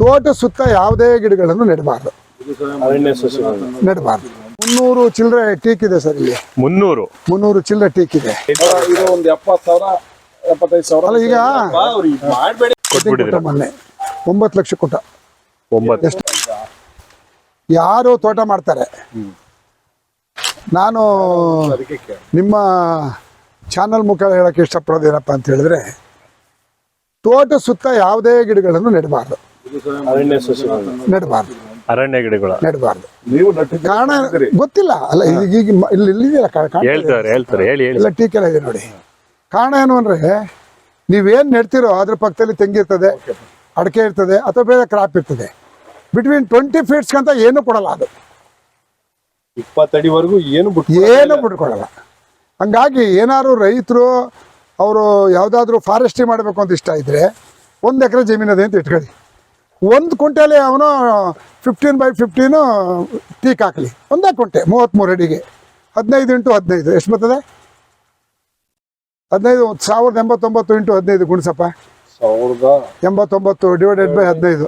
ತೋಟ ಸುತ್ತ ಯಾವುದೇ ಗಿಡಗಳನ್ನು ನೆಡಬಾರ್ದು. ನೆಡಬಾರ್ದು. ಮುನ್ನೂರು ಚಿಲ್ಲರೆ ಟೀಕ್ ಇದೆ ಸರ್ ಇಲ್ಲಿ. ಮುನ್ನೂರು? ಮುನ್ನೂರು ಚಿಲ್ಲರೆ ಟೀಕ್ ಇದೆ ಇದು ಒಂದು ಎಪ್ಪತ್ತು ಸಾವಿರ ಎಪ್ಪತ್ತೈದು ಸಾವಿರ ಅಲ್ಲ ಈಗ ಕೊಟ್ಟ ಮೊನ್ನೆ ಒಂಬತ್ತು ಲಕ್ಷ ಕೊಟ್ಟ. ಒಂಬತ್ತು. ಯಾರು ತೋಟ ಮಾಡ್ತಾರೆ. ನಾನು ನಿಮ್ಮ ಚಾನಲ್ ಮುಖ ಹೇಳಕ್ಕೆ ಇಷ್ಟಪಡೋದೇನಪ್ಪ ಅಂತ ಹೇಳಿದ್ರೆ ತೋಟ ಸುತ್ತ ಯಾವುದೇ ಗಿಡಗಳನ್ನು ನೆಡಬಾರ್ದು. ಅರಣ್ಯ ಸಸಿಗಳು ನೆಡಬಾರ್ದು. ಅರಣ್ಯ ಗಿಡಗಳು. ನೆಡಬಾರ್ದು. ನೀವು ಕಾರಣ ಗೊತ್ತಿಲ್ಲ. ಅಲ್ಲ ಈಗ ಈಗ ಇಲ್ಲಿ ಇಲ್ಲಿದೆಯಲ್ಲ ಹೇಳ್ತಾರೆ ಹೇಳ್ತಾರೆ ಹೇಳಿ ಹೇಳಿ. ಇಲ್ಲ ಟೀಕೆಲ್ಲ ಇದೆ ನೋಡಿ. ಕಾರಣ ಏನು ಅಂದ್ರೆ ನೀವೇನ್ ನೆಡ್ತಿರೋ ಅದ್ರ ಪಕ್ಕದಲ್ಲಿ ತೆಂಗಿರ್ತದೆ ಅಡಕೆ ಇರ್ತದೆ ಅಥವಾ ಬೇರೆ ಕ್ರಾಪ್ ಇರ್ತದೆ. ಬಿಟ್ವೀನ್ ಟ್ವೆಂಟಿ ಫೀಟ್ಸ್ಗಂತ ಏನು ಕೊಡಲ್ಲ ಅದು. ಇಪ್ಪತ್ತಡಿವರೆಗೂ ಏನು ಬಿಟ್ಟು ಏನು ಬಿಟ್ಕೊಡಲ್ಲ. ಹಂಗಾಗಿ ಏನಾದ್ರು ರೈತರು ಅವರು ಯಾವುದಾದ್ರೂ ಫಾರೆಸ್ಟ್ರಿ ಮಾಡಬೇಕು ಅಂತ ಇಷ್ಟ ಇದ್ರೆ ಒಂದು ಎಕರೆ ಜಮೀನದೆ ಅಂತ ಇಟ್ಕೊಳ್ಳಿ. ಒಂದು ಕುಂಟೆಲಿ ಅವನು ಫಿಫ್ಟೀನ್ ಬೈ ಫಿಫ್ಟೀನು ಟೀಕ್ ಹಾಕಲಿ ಒಂದೇ ಕುಂಟೆ ಮೂವತ್ತ್ಮೂರು ಅಡಿಗೆ. ಹದಿನೈದು ಇಂಟು ಹದಿನೈದು ಎಷ್ಟು ಬರ್ತದೆ? ಹದಿನೈದು ಸಾವಿರದ ಎಂಬತ್ತೊಂಬತ್ತು ಇಂಟು ಹದಿನೈದು ಗುಣಿಸಪ್ಪ. ಸಾವಿರದ ಎಂಬತ್ತೊಂಬತ್ತು ಡಿವೈಡೆಡ್ ಬೈ ಹದಿನೈದು.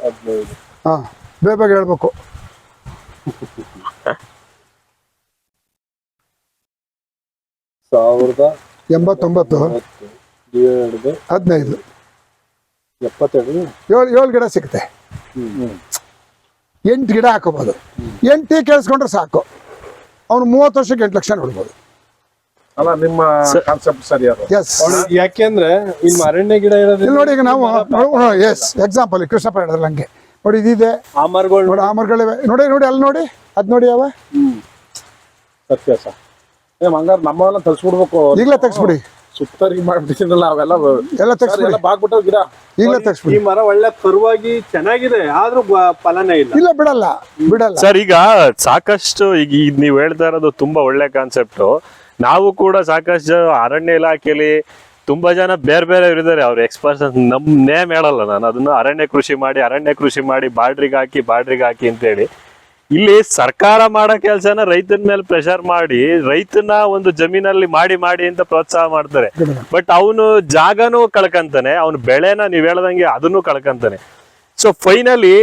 ಹಾಂ ಬೇಗ ಬೇಗ ಹೇಳ್ಬೇಕು. ಸಾವಿರದ ಎಂಬತ್ತೊಂಬತ್ತು. ಹದಿನೈದು. ಎಪ್ಪತ್ತೆರಡು. ಏಳು ಏಳು ಗಿಡ ಸಿಗುತ್ತೆ. ಎಂಟು ಗಿಡ ಹಾಕೋಬೋದು. ಎಂಟು ಕೇಳಿಸ್ಕೊಂಡ್ರೆ ಸಾಕು. ಅವನು ಮೂವತ್ತು ವರ್ಷಕ್ಕೆ ಎಂಟು ಲಕ್ಷ ನೋಡ್ಬೋದು. ಅಲ್ಲ ನಿಮ್ಮ ಕಾನ್ಸೆಪ್ಟ್ ಸರಿ ಅದು. ಎಸ್ ಯಾಕೆಂದ್ರೆ ನಿಮ್ಮ ಅರಣ್ಯ ಗಿಡ ಇಲ್ಲಿ ನೋಡಿ ಈಗ ನಾವು ಎಸ್ ಎಕ್ಸಾಂಪಲ್ ಕೃಷ್ಣಪ್ಪ ಹೇಳಿದ್ರಲ್ಲ ಹಂಗೆ. ನೋಡಿ ಇದಿದೆ. ಆ ಮರಗಳು ನೋಡಿ ಆ ಮರಗಳಿವೆ ನೋಡಿ ನೋಡಿ ಅಲ್ಲಿ ನೋಡಿ. ಅದು ನೋಡಿ ಅವ. ಸತ್ಯ ಸರ್. ಏ ಹಂಗಾರೆ ನಮ್ಮವೆಲ್ಲ ತರಿಸ್ಬಿಡ್ಬೇಕು. ಈಗಲೇ ತೆಗ್ಸ್ಬಿಡಿ ಸುತ್ತರಿಗೆ ಮಾಡ್ಬಿಟ್ಟಿದ್ರಲ್ಲ ಅವೆಲ್ಲ ಎಲ್ಲ ಸರ್, ತೆಗ್ಸ್ಬಿಡಿ. ಎಲ್ಲ ಬಾಗ್ಬಿಟ್ಟು ಗಿಡ. ಈಗಲೇ ತೆಗ್ಸ್ಬಿಡಿ. ಈ ಮರ ಒಳ್ಳೆ ಕರುವಾಗಿ ಚೆನ್ನಾಗಿದೆ ಆದ್ರೂ ಫಲನೇ ಇಲ್ಲ. ಇಲ್ಲ ಬಿಡಲ್ಲ ಬಿಡಲ್ಲ. ಸರ್ ಈಗ ಸಾಕಷ್ಟು ಈಗ ಈಗ ನೀವು ಹೇಳ್ತಾ ಇರೋದು ತುಂಬಾ ಒಳ್ಳೆ ಕಾನ್ಸೆಪ್ಟ್ ನಾವು ಕೂಡ ಸಾಕಷ್ಟು ಜನ ಅರಣ್ಯ ಇಲಾಖೆಯಲ್ಲಿ ತುಂಬಾ ಜನ ಬೇರೆ ಬೇರೆ ಇದ್ದಾರೆ. ಅವ್ರ ಎಕ್ಸ್ಪರ್ಟ್ಸ್ ನಮ್ ನೇಮ್ ಹೇಳಲ್ಲ ನಾನು. ಅದನ್ನ ಅರಣ್ಯ ಕೃಷಿ ಮಾಡಿ ಅರಣ್ಯ ಕೃಷಿ ಮಾಡಿ ಬಾಡ್ರಿಗೆ ಹಾಕಿ ಬಾಡ್ರಿಗೆ ಹಾಕಿ ಅಂತೇಳಿ. ಇಲ್ಲಿ ಸರ್ಕಾರ ಮಾಡೋ ಕೆಲಸನ ರೈತನ ಮೇಲೆ ಪ್ರೆಷರ್ ಮಾಡಿ ರೈತನ ಒಂದು ಜಮೀನಲ್ಲಿ ಮಾಡಿ ಮಾಡಿ ಅಂತ ಪ್ರೋತ್ಸಾಹ ಮಾಡ್ತಾರೆ. ಬಟ್ ಅವನು ಜಾಗನೂ ಕಳ್ಕಂತಾನೆ ಅವನ ಬೆಳೆನ ನೀವ್ ಹೇಳ್ದಂಗೆ ಅದನ್ನು ಕಳ್ಕಂತಾನೆ. ಸೊ ಫೈನಲಿ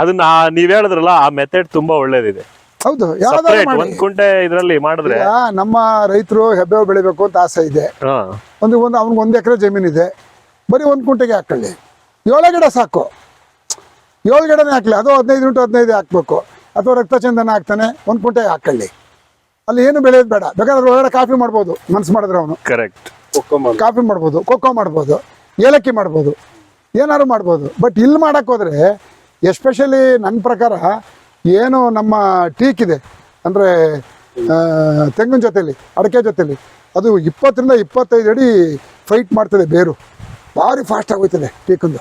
ಅದನ್ನ ನೀವ್ ಹೇಳಿದ್ರಲ್ಲ ಆ ಮೆಥಡ್ ತುಂಬಾ ಒಳ್ಳೇದಿದೆ. ಹೌದು ಒಂದ್ ಕುಂಟೆ ಇದ್ರಲ್ಲಿ ಮಾಡಿದ್ರೆ ನಮ್ಮ ರೈತರು ಹೆಬ್ಬೆವು ಬೆಳಿಬೇಕು ಅಂತ ಆಸೆ ಇದೆ. ಒಂದು ಒಂದು ಅವ್ನಿಗೆ ಒಂದ್ ಎಕರೆ ಇದೆ ಬರೀ ಒಂದ್ ಕುಂಟೆಗೆ ಹಾಕೊಳ್ಳಿ. ಏಳೇ ಗಿಡ ಸಾಕು. ಏಳು ಗಿಡನೇ ಹಾಕ್ಲಿ ಅದು ಹದಿನೈದು ಗಂಟೆ ಹದಿನೈದು ಹಾಕ್ಬೇಕು. ಅಥವಾ ರಕ್ತಚಂದನ ಹಾಕ್ತಾನೆ ಒಂದು ಪುಂಟೆ ಹಾಕೊಳ್ಳಿ ಅಲ್ಲಿ ಏನು ಬೆಳೆಯೋದು ಬೇಡ. ಬೇಕಾದ್ರೆ ಒಳಗಡೆ ಕಾಫಿ ಮಾಡ್ಬೋದು. ಮನ್ಸು ಮಾಡಿದ್ರೆ ಅವನು. ಕರೆಕ್ಟ್ ಕಾಫಿ ಮಾಡ್ಬೋದು ಕೊಕ್ಕೋ ಮಾಡ್ಬೋದು ಏಲಕ್ಕಿ ಮಾಡ್ಬೋದು ಏನಾದ್ರು ಮಾಡ್ಬೋದು. ಬಟ್ ಇಲ್ಲಿ ಮಾಡಕ್ಕೆ ಹೋದರೆ ಎಸ್ಪೆಷಲಿ ನನ್ನ ಪ್ರಕಾರ ಏನು ನಮ್ಮ ಟೀಕ್ ಇದೆ. ಅಂದರೆ ತೆಂಗಿನ ಜೊತೆಲಿ ಅಡಿಕೆ ಜೊತೆಲಿ ಅದು ಇಪ್ಪತ್ತರಿಂದ ಇಪ್ಪತ್ತೈದು ಅಡಿ ಫೈಟ್ ಮಾಡ್ತದೆ ಬೇರು. ಭಾರಿ ಫಾಸ್ಟ್ ಆಗೋಯ್ತದೆ ಟೀಕಂದು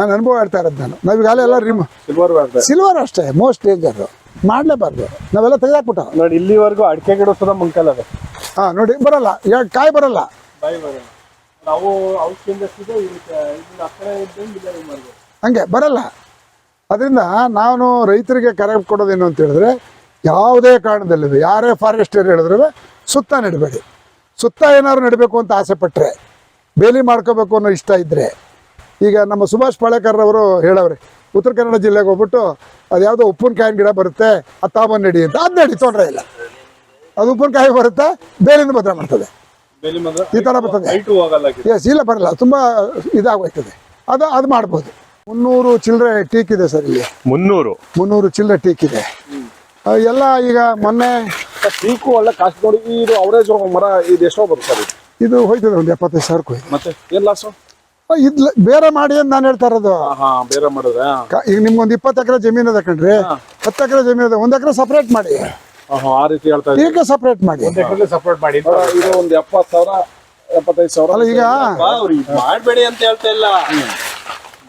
ನಾನು ಅನುಭವ ಹೇಳ್ತಾ ಇರೋದು ನಾನು. ನಾವೀಗಾಗಲೇ ಎಲ್ಲ ರಿಮ್ ಸಿಲ್ವರ್ ಸಿಲ್ವರ್ ಅಷ್ಟೇ ಮೋಸ್ಟ್ ಡೇಂಜರು ಮಾಡಲೇಬಾರ್ದು. ನಾವೆಲ್ಲ ತೆಗೆದಾಕ್ಬಿಟ್ಟು ನೋಡಿ ಇಲ್ಲಿವರೆಗೂ ಅಡಿಕೆ ಗಿಡ ಸುದ ಮುಂಕಲ್ಲ ಅದು. ಹಾಂ ನೋಡಿ ಬರಲ್ಲ. ಈಗ ಕಾಯಿ ಬರಲ್ಲ. ಬಾಯಿ ಬರೋಣ ನಾವು ಔಷಧಿಯಿಂದ ಸಿಗೋ ಇದನ್ನ ಆ ಕಡೆ ಇದ್ದಂಗೆ ಇಲ್ಲ ಇದು ಮಾಡ್ಬೋದು. ಹಂಗೆ ಬರಲ್ಲ. ಅದರಿಂದ ನಾನು ರೈತರಿಗೆ ಕರೆ ಕೊಡೋದೇನು ಅಂತ ಹೇಳಿದ್ರೆ ಯಾವುದೇ ಕಾರಣದಲ್ಲಿ ಯಾರೇ ಫಾರೆಸ್ಟರ್ ಹೇಳಿದ್ರು ಸುತ್ತ ನೆಡಬೇಡಿ. ಸುತ್ತ ಏನಾದ್ರು ನೆಡಬೇಕು ಅಂತ ಆಸೆ ಪಟ್ಟರೆ ಬೇಲಿ ಮಾಡ್ಕೋಬೇಕು ಅನ್ನೋ ಇಷ್ಟ ಇದ್ದರೆ ಈಗ ನಮ್ಮ ಸುಭಾಷ್ ಪಾಳೇಕರ್ ಅವರು ಹೇಳವ್ರೆ ಉತ್ತರ ಕನ್ನಡ ಜಿಲ್ಲೆಗೆ ಹೋಗ್ಬಿಟ್ಟು ಅದು ಯಾವುದೋ ಉಪ್ಪಿನಕಾಯಿನ ಗಿಡ ಬರುತ್ತೆ ಅದು ತಾಬನ್ ನಡಿ ಅಂತ. ಅದು ನಡಿ ತೊಂದರೆ ಇಲ್ಲ. ಅದು ಉಪ್ಪಿನಕಾಯಿ ಬರುತ್ತೆ ಬೇಲಿಂದ ಭದ್ರ ಮಾಡ್ತದೆ ಈ ಥರ ಬರ್ತದೆ. ಎಸ್ ಇಲ್ಲ ಬರಲ್ಲ. ತುಂಬ ಇದಾಗೋಯ್ತದೆ ಅದು ಅದು ಮಾಡ್ಬೋದು. ಮುನ್ನೂರು ಚಿಲ್ಲರೆ ಟೀಕ್ ಇದೆ ಸರ್ ಇಲ್ಲಿ. ಮುನ್ನೂರು? ಮುನ್ನೂರು ಚಿಲ್ಲರೆ ಟೀಕ್ ಇದೆ. ಎಲ್ಲ ಈಗ ಮೊನ್ನೆ ಟೀಕು ಒಳ್ಳೆ ಕಾಸ್ಟ್ ನೋಡಿ ಇದು ಅವರೇಜ್ ಮರ ಇದು ಎಷ್ಟೋ ಬರುತ್ತೆ ಸರ್ ಇದು? ಹೋಯ್ತದೆ ಒಂದು ಎಪ್ಪತ್ತೈದು ಸಾವಿರಕ್ಕೂ ಹೋಯ್ತು ಮತ್ತೆ ಎಲ್ಲ ಲಾಸು ಇದು ಬೇರೆ ಮಾಡಿ ಅಂತ ನಾನು ಹೇಳ್ತಾ ಇರೋದು. ಹಾ ಬೇರೆ ಮಾಡಿದ್ರೆ ಕ- ಈಗ ನಿಮ್ಗೊಂದು ಇಪ್ಪತ್ತು ಎಕರೆ ಜಮೀನು ಅದ ಕಣ್ರಿ. ಹತ್ತು ಎಕರೆ ಜಮೀನು ಅದ ಒಂದು ಎಕರೆ ಸಪ್ರೇಟ್ ಮಾಡಿ. ಆ ರೀತಿ ಹೇಳ್ತಾ ಇದ್ದೀನಿ ಟೀಕೆ ಸಪ್ರೇಟ್ ಮಾಡಿ. ಸಪೋರ್ಟ್ ಮಾಡಿ. ಇದು ಒಂದು ಎಪ್ಪತ್ತು ಸಾವಿರ ಎಪ್ಪತ್ತೈದು ಸಾವಿರ ಅಲ್ಲ ಈಗ ಮಾಡಬೇಡಿ ಅಂತ ಹೇಳ್ತಾ ಇಲ್ಲ.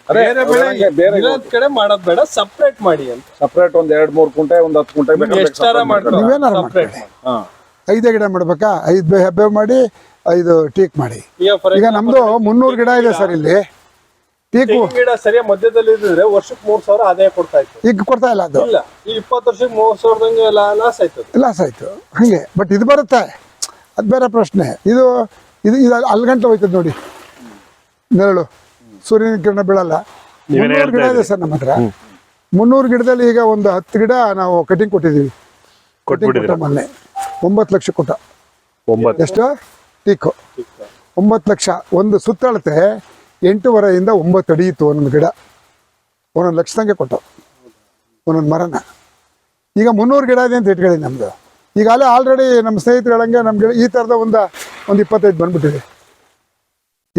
ಅದೇ, ಬೇರೆ ಬೆಳೆ ಬೇರೆ ಇರೋದ್ ಕಡೆ ಮಾಡೋದ್ ಬೇಡ ಸಪ್ರೇಟ್ ಮಾಡಿ ಅಂತ. ಸಪ್ರೇಟ್ ಒಂದ್ ಎರಡ್ ಮೂರ್ ಕುಂಟೆ ಒಂದ್ ಹತ್ತು ಕುಂಟೆ ಬೇಕಾದ್ರೆ ಎಷ್ಟಾರ separate ಮಾಡ್ಕೊ ನೀವೇನಾರು ಸಪ್ರೇಟ್ ಹಾ. ಐದೇ ಗಿಡ ಮಾಡ್ಬೇಕಾ? ಐದು ಹೆಬ್ಬೆ ಮಾಡಿ ಐದು ಟೀಕ್ ಮಾಡಿ. ಈಗ ನಮ್ದು ಮುನ್ನೂರು ಗಿಡ ಇದೆ ಸರ್ ಇಲ್ಲಿ. ಟೀಕು. ಗಿಡ ಸರಿಯಾಗಿ ಮಧ್ಯದಲ್ಲಿ ಇದ್ರೆ ವರ್ಷಕ್ಕೆ ಮೂರ್ ಸಾವಿರ ಆದಾಯ ಕೊಡ್ತಾ ಇತ್ತು. ಈಗ ಕೊಡ್ತಾ ಇಲ್ಲ ಅದು. ಇಲ್ಲ ಈ ಇಪ್ಪತ್ತು ವರ್ಷಕ್ಕೆ ಮೂರ್ ಸಾವಿರದಂಗೆ ಲಾಸ್ ಆಯ್ತು ಲಾಸ್ ಆಯ್ತು. ಹಂಗೆ ಬಟ್ ಇದು ಬರುತ್ತೆ. ಅದು ಬೇರೆ ಪ್ರಶ್ನೆ. ಇದು ಇದು ಇದು ಅಲ್ಲಿ ಗಂಟೆ ಹೋಯ್ತದೆ ನೋಡಿ. ನೆರಳು. ಸೂರ್ಯನ ಕಿರಣ ಬೀಳಲ್ಲ. ಮುನ್ನೂರು ಗಿಡ ಇದೆ ಸರ್ ನಮ್ಮ ಹತ್ರ. ಮುನ್ನೂರು ಗಿಡದಲ್ಲಿ ಈಗ ಒಂದು ಹತ್ತು ಗಿಡ ನಾವು ಕಟಿಂಗ್ ಕೊಟ್ಟಿದ್ದೀವಿ. ಕಟಿಂಗ್ ಕೊಟ್ಟ ಮೊನ್ನೆ. ಒಂಬತ್ತು ಲಕ್ಷ ಕೊಟ್ಟ. ಒಂಬತ್ತು ಎಷ್ಟು? ಟೀಕು ಒಂಬತ್ತು ಲಕ್ಷ. ಒಂದು ಸುತ್ತಳತೆ ಎಂಟೂವರೆಯಿಂದ ಒಂಬತ್ತು ಅಡಿ ಇತ್ತು ಒಂದೊಂದು ಗಿಡ. ಒಂದೊಂದು ಲಕ್ಷದಂಗೆ ಕೊಟ್ಟ. ಒಂದೊಂದು ಮರನ. ಈಗ ಮುನ್ನೂರು ಗಿಡ ಇದೆ ಅಂತ ಇಟ್ಕೊಳ್ಳಿ ನಮ್ದು. ಈಗ ಅಲ್ಲೇ ಆಲ್ರೆಡಿ ನಮ್ಮ ಸ್ನೇಹಿತರುಗಳಂಗೆ ನಮ್ಮ ಗಿಡ ಈ ಥರದ ಒಂದು ಒಂದು ಇಪ್ಪತ್ತೈದು ಬಂದ್ಬಿಟ್ಟಿದೆ.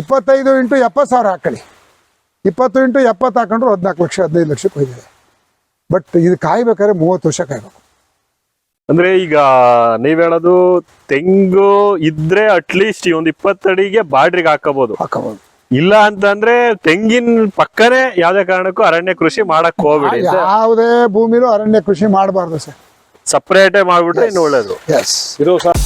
ಇಪ್ಪತ್ತೈದು ಇಂಟು ಎಪ್ಪತ್ತು ಸಾವಿರ ಹಾಕೊಳ್ಳಿ ಇಪ್ಪತ್ತು ಇಂಟು ಎಪ್ಪತ್ತು ಹಾಕೊಂಡ್ರು ಹದಿನಾಲ್ಕು ಲಕ್ಷ ಹದಿನೈದು ಲಕ್ಷಕ್ಕೆ ಹೋಗಿದೆ. ಬಟ್ ಇದು ಕಾಯ್ಬೇಕಾದ್ರೆ ಮೂವತ್ತು ವರ್ಷ ಕಾಯ್ಬೇಕು. ಅಂದ್ರೆ ಈಗ ನೀವ್ ಹೇಳೋದು ತೆಂಗು ಇದ್ರೆ ಅಟ್ಲೀಸ್ಟ್ ಈ ಒಂದು ಇಪ್ಪತ್ತಡಿಗೆ ಬಾಡ್ರಿಗೆ ಹಾಕಬಹುದು ಹಾಕಬಹುದು ಇಲ್ಲ ಅಂತಂದ್ರೆ ತೆಂಗಿನ ಪಕ್ಕನೆ ಯಾವ್ದೇ ಕಾರಣಕ್ಕೂ ಅರಣ್ಯ ಕೃಷಿ ಮಾಡಕ್ ಹೋಗ್ಬಿಡಿ. ಯಾವುದೇ ಭೂಮಿನೂ ಅರಣ್ಯ ಕೃಷಿ ಮಾಡಬಾರ್ದು ಸರ್. ಸಪ್ರೇಟೇ ಮಾಡ್ಬಿಟ್ರೆ ಇನ್ನು ಒಳ್ಳೇದು. ಎಸ್ ಇದು ಸರ್